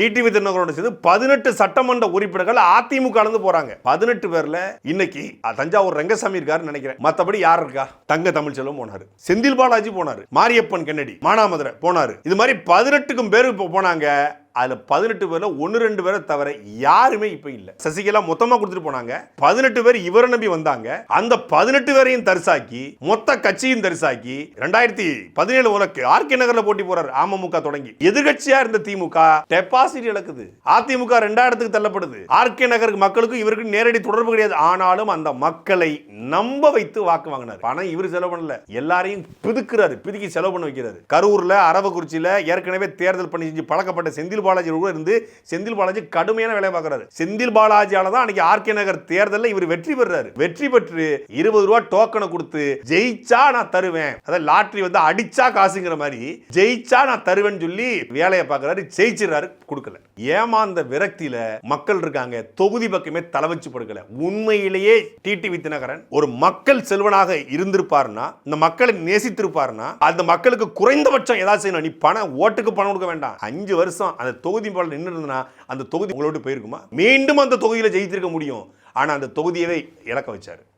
TTV தினகரோட சேர்ந்து பதினெட்டு சட்டமன்ற உறுப்பினர்கள் அதிமுக கலந்து போறாங்க. பதினெட்டு பேர்ல இன்னைக்கு தஞ்சாவூர் ரங்கசாமி இருக்காரு நினைக்கிறேன். மத்தபடி யார் இருக்கா? தங்க தமிழ்ச்செல்வம் போனாரு. செந்தில் பாலாஜி போனாரு. மாரியப்பன் கென்னடி மானாமதுரை போனாரு. இது மாதிரி பதினெட்டுக்கும் பேர் போனாங்க. அதுல பதினெட்டு பேர்ல ஒன்னு ரெண்டு பேரை தவிர யாருமே இப்ப இல்லை. சசிகலா மொத்தமா கொடுத்துட்டு போனாங்க. பதினெட்டு பேர் இவரை நம்பி வந்தாங்க. அந்த பதினெட்டு பேரையும் தரிசாக்கி மொத்த கட்சியும் தரிசாக்கி ரெண்டாயிரத்தி பதினேழு உலக்கு ஆர்கே நகரில் போட்டி போறாரு அமமுக தொடங்கி. எதிர்கட்சியா இருந்த திமுக டெபாசிட் இழக்குது. அதிமுக ரெண்டாயிரத்துக்கு தள்ளப்படுது. ஆர்கே நகருக்கு மக்களுக்கும் இவருக்கு நேரடி தொடர்பு கிடையாது. ஆனாலும் அந்த மக்களை நம்ப வைத்து வாக்கு வாங்கினார். பணம் இவர் செலவு பண்ணல. எல்லாரையும் பிதுக்குறாரு. பிதுக்கி செலவு பண்ண வைக்கிறாரு. கரூர்ல அரவக்குறிச்சியில ஏற்கனவே தேர்தல் பண்ணி செஞ்சு பழக்கப்பட்ட செந்தில் பாலாஜி கூட இருந்து செந்தில் பாலாஜி கடுமையான வேலை பார்க்கறாரு. செந்தில் பாலாஜியால தான் அன்னைக்கு ஆர்கே நகர் தேர்தலில் இவர் வெற்றி பெறாரு. வெற்றி பெற்று இருபது ரூபா டோக்கனை கொடுத்து ஜெயிச்சா நான் தருவேன். அதாவது லாட்ரி வந்து அடிச்சா காசுங்கிற மாதிரி ஜெயிச்சா நான் தருவேன்னு சொல்லி வேலையை பார்க்கறாரு. ஜெயிச்சிடறாரு கொடுக்கல. ஏமாந்த விரக்தியில மக்கள் இருக்காங்க. தொகுதி பக்கமே தலை வச்சு படுக்கல. உண்மையிலேயே டிடி வித்தினகரன் ஒரு மக்கள் செல்வனாக இருந்திருப்பார்னா இந்த மக்களை நேசித்திருப்பார்னா அந்த மக்களுக்கு குறைந்தபட்சம் ஏதாவது செய்யணும். நீ பணம் ஓட்டுக்கு பணம் கொடுக்க வேண்டாம். அஞ்சு வருஷம் அந்த தொகுதி போல நின்று இருந்ததுன்னா அந்த தொகுதி உங்களோட போயிருக்குமா? மீண்டும் அந்த தொகுதியில் ஜெயித்திருக்க முடியும். ஆனால் அந்த தொகுதியவே இழக்க வச்சார்.